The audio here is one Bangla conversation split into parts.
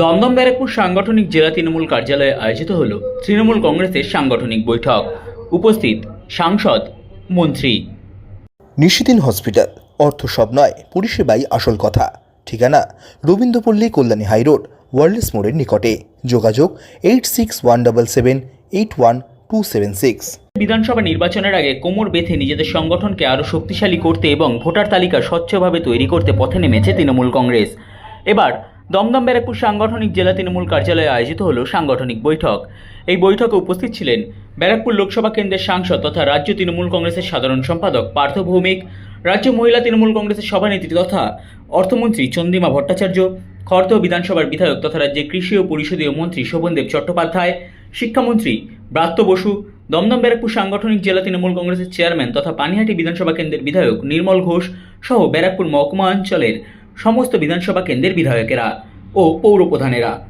দমদম ব্যারাকপুর সাংগঠনিক জেলা তৃণমূল কার্যালয়ে আয়োজিত হল তৃণমূল কংগ্রেসের সাংগঠনিক বৈঠক। উপস্থিত সাংসদ মন্ত্রী। নিশিদিন হসপিটাল অর্থ সব নয় পরিষেবাই আসল কথা। ঠিকানা রবীন্দ্রপল্লী কল্যাণী হাইরোড ওয়ার্ল্ডস মোড়ের নিকটে। যোগাযোগ eight six one double seven eight one two seven six. বিধানসভা নির্বাচনের আগে কোমর বেঁধে নিজেদের সংগঠনকে আরও শক্তিশালী করতে এবং ভোটার তালিকা স্বচ্ছভাবে তৈরি করতে পথে নেমেছে তৃণমূল কংগ্রেস। এবার দমদম ব্যারাকপুর সাংগঠনিক জেলা তৃণমূল কার্যালয়ে আয়োজিত হল সাংগঠনিক বৈঠক। এই বৈঠকে উপস্থিত ছিলেন ব্যারাকপুর লোকসভা কেন্দ্রের সাংসদ তথা রাজ্য তৃণমূল কংগ্রেসের সাধারণ সম্পাদক পার্থ ভৌমিক, রাজ্য মহিলা তৃণমূল কংগ্রেসের সভানেত্রী তথা অর্থমন্ত্রী চন্দ্রিমা ভট্টাচার্য খড়দহ বিধানসভার বিধায়ক তথা রাজ্যের কৃষি ও পরিষদীয় মন্ত্রী শোভনদেব চট্টোপাধ্যায়, শিক্ষামন্ত্রী ব্রাত্য বসু, দমদম ব্যারাকপুর সাংগঠনিক জেলা তৃণমূল কংগ্রেসের চেয়ারম্যান তথা পানিহাটি বিধানসভা কেন্দ্রের বিধায়ক নির্মল ঘোষ সহ ব্যারাকপুর মহকুমা অঞ্চলের সমস্ত বিধানসভা কেন্দ্রের বিধায়কেরা ও পৌর প্রধানেরা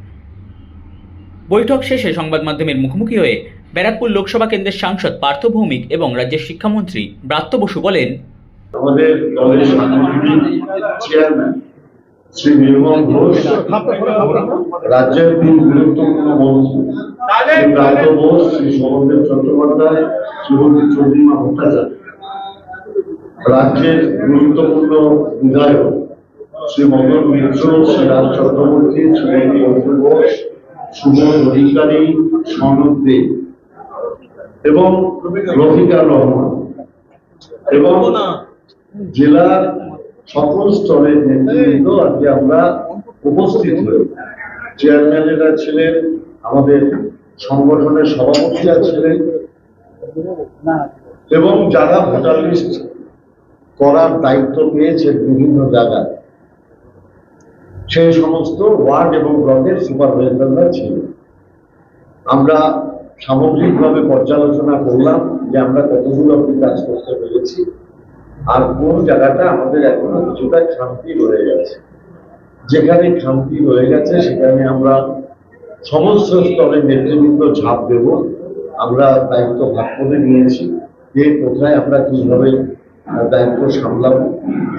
বৈঠক শেষে সংবাদ মাধ্যমের মুখোমুখি হয়ে ব্যারাকপুর লোকসভা কেন্দ্রের সাংসদ পার্থ ভৌমিক এবং রাজ্যের শিক্ষামন্ত্রী ব্রাত্য বসু বলেন, আমাদের দলের চেয়ারম্যান রাজ্যের তিন গুরুত্বপূর্ণ মন্ত্রী বোস শ্রী শোভনদেব চট্টোপাধ্যায় রাজ্যের গুরুত্বপূর্ণ বিধায়ক শ্রী মদন মিত্র শ্রী রাজ চক্রবর্তী শ্রী অর্জুন ঘোষ, সুমন অধিকারী, সনদ দেব এবং রফিকা রহমান এবং জেলার সকল স্তরের নেতৃবৃন্দ আজকে আমরা উপস্থিত হই। চেয়ারম্যানেরা ছিলেন, আমাদের সংগঠনের সভাপতিরা ছিলেন। এবং যারা ভোটার লিস্ট করার দায়িত্ব পেয়েছেন বিভিন্ন জায়গায়। সেই সমস্ত ওয়ার্ড এবং ব্লকের সুপারভাইজাররা ছিল। আমরা সামগ্রিকভাবে পর্যালোচনা করলাম যে আমরা কতগুলো অব্দি কাজ করতে পেরেছি আর কোন জায়গাটা আমাদের এখনও কিছুটা খামতি রয়ে গেছে। যেখানে খামতি রয়ে গেছে সেখানে আমরা সমস্ত স্তরের নেতৃবৃন্দ ঝাঁপ দেব। আমরা দায়িত্ব ভাগ করে নিয়েছি যে কোথায় আমরা কীভাবে দায়িত্ব সামলাবো।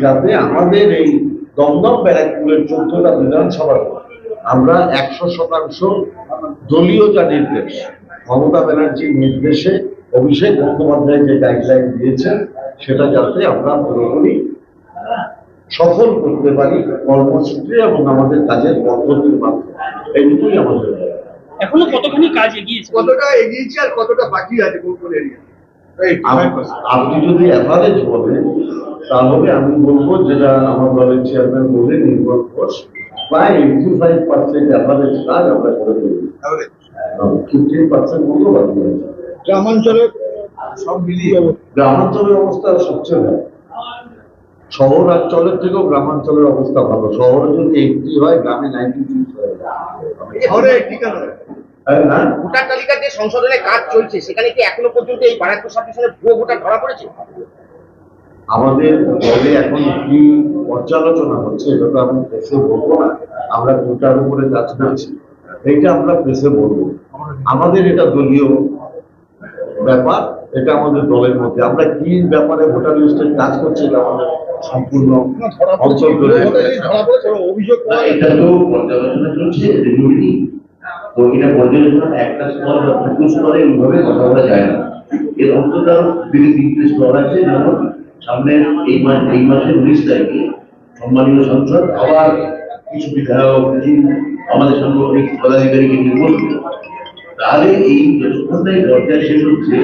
যাতে আমাদের এই দমদম ব্যারাকপুরের চোদ্দটা বিধানসভা আমরা একশো শতাংশ দলীয় যা নির্দেশ মমতা ব্যানার্জির নির্দেশে অভিষেক বন্দ্যোপাধ্যায় যে গাইডলাইন দিয়েছেন সেটা যাতে আমরা পুরোপুরি সফল করতে পারি কর্মসূত্রে এবং আমাদের কাজের পদ্ধতির মাধ্যমে। এইটুকুই আমাদের এখনও কতখানি কাজ এগিয়েছে? কতটা এগিয়েছে আর কতটা বাকি আছে কোন কোন এরিয়া আপনি যদি অ্যাভারেজ বলেন তাহলে আমি বলব যেটা আমার দলের চেয়ারম্যান বলে নির্মল ঘোষ প্রায় এইটি ফাইভ পার্সেন্ট অ্যাভারেজ কাজ আমরা করে ফেলি ফিফটিন পার্সেন্ট মতো বাকি আছে। গ্রামাঞ্চলে সব মিলিয়ে। গ্রামাঞ্চলের অবস্থা সবচেয়ে ভালো শহর অঞ্চলের থেকেও গ্রামাঞ্চলের অবস্থা ভালো। শহরে যদি এইটি হয় গ্রামে নাইনটি সিক্স হয়ে। যায় শহরে ঠিকানা না। ভোটার তালিকার যে সংশোধনের কাজ চলছে। সেখানে কি এখনও পর্যন্ত এই বারাকপুর সাব ভুয়ো ভোটার ধরা পড়েছে? আমাদের দলে এখন কি পর্যালোচনা হচ্ছে এটা তো আমি প্রেসে বলব না। আমরা গোটার উপরে কাজ করছি এইটা আমরা প্রেসে বলব। আমাদের এটা দলীয় ব্যাপার এটা আমাদের দলের মধ্যে। আমরা কি ব্যাপারে ভোটার লিস্টের কাজ করছি এটা আমাদের সম্পূর্ণ অঞ্চল ধরে না, এটা তো পর্যালোচনা চলছে তো এটা পর্যালোচনা একটা স্তর বা দুটো স্তরে এইভাবে কথা বলা যায় না। এর অন্তত আরও দুই তিনটে স্তর আছে যেমন সামনে এই মাস এই মাসের উনিশ তারিখে সম্মানীয় সংসদ, আবার কিছু বিধায়ক আমাদের সাংগঠনিক পদাধিকারীকে নিয়ে তাহলে এই যতক্ষণ এই পর্যায় শেষ হচ্ছে,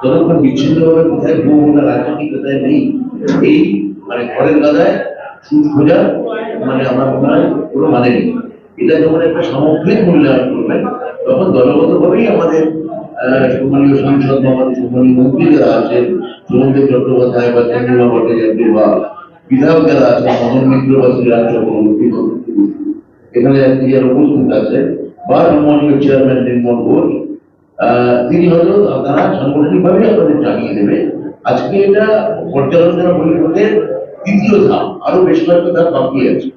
ততক্ষণ বিচ্ছিন্নভাবে কোথায় ভোটার আছে কোথায় নেই, এই মানে ঘরের গাদায় সুদ খোঁজা মানে আমার মনে হয় কোনো মানে নেই। এটা যখন একটা সামগ্রিক মূল্যায়ন করবেন তখন দলগতভাবেই আমাদের সম্মানীয় সাংসদ বা আমাদের সম্মানীয় মন্ত্রী যারা আছেন সুমন্দেব চট্টোপাধ্যায় বা চন্দ্রিমা ভট্টাচার্য বা বিধায়ক আছেন, মদন মিত্র বা শ্রীরাজ এখানে যারা উপস্থিত আছে। বা সম্মানীয় চেয়ারম্যান নির্মল ঘোষ। তিনি হয়তো তারা সাংগঠনিকভাবে আপনাদের জানিয়ে দেবে। আজকে এটা পর্যালোচনা পরিষদের তৃতীয় ধাপ। আরও বেশ কয়েকটা ধাপ বাকি আছে।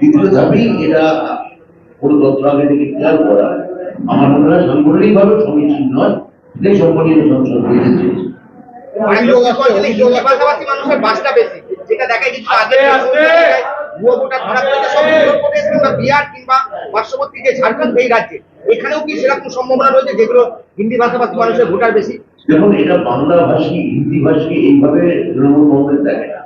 তৃতীয় ধাপেই এটা পুরো তথ্য আগে থেকে ক্লিয়ার করা। আমার মনে হয় সাংগঠনিকভাবে সমীচীন নয়। এটাই সম্মানীয় সংসদ হয়েছে। মানুষের বাসটা বেশি। যেটা দেখা কিছু আগে ভুয়ো ভোটার ধরা পড়েছে সব উত্তরপ্রদেশ কিংবা বিহার কিংবা পার্শ্ববর্তী যে ঝাড়খণ্ড এই রাজ্যে এখানেও কি সেরকম সম্ভাবনা রয়েছে যেগুলো হিন্দি ভাষাভাষী মানুষের ভোটার বেশি? দেখুন এটা বাংলা হিন্দি ভাষী এইভাবে তৃণমূল কংগ্রেস দেখে না।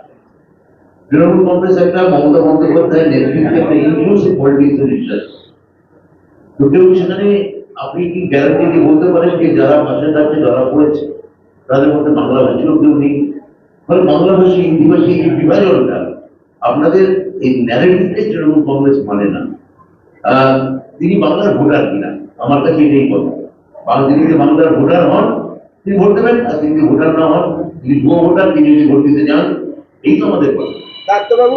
তৃণমূল কংগ্রেস একটা মমতা বন্দ্যোপাধ্যায়ের নেতৃত্বে একটা ইনক্লুসিভ পলিটিক্সে বিশ্বাস তো কেউ সেখানে আপনি কি গ্যারান্টি দিয়ে বলতে পারেন যে যারা পাশের রাজ্যে ধরা পড়েছে? তাদের মধ্যে বাংলা ভাষীরও কেউ নেই। ফলে বাংলা ভাষী, হিন্দি ভাষী এই বিভাজনটা আপনাদের এই ন্যারেটিভটাই তৃণমূল কংগ্রেস মানে না। তিনি বাংলার ভোটার কিনা? আমার কাছে এটাই কথা। বাংলা যদি বাংলার ভোটার হন, তিনি ভোট দেবেন। আর তিনি ভোটার না হন, তিনি ভুয়ো ভোটার, তিনি যদি ভোট দিতে যান, এই তো আমাদের কথা। ডাক্তারবাবু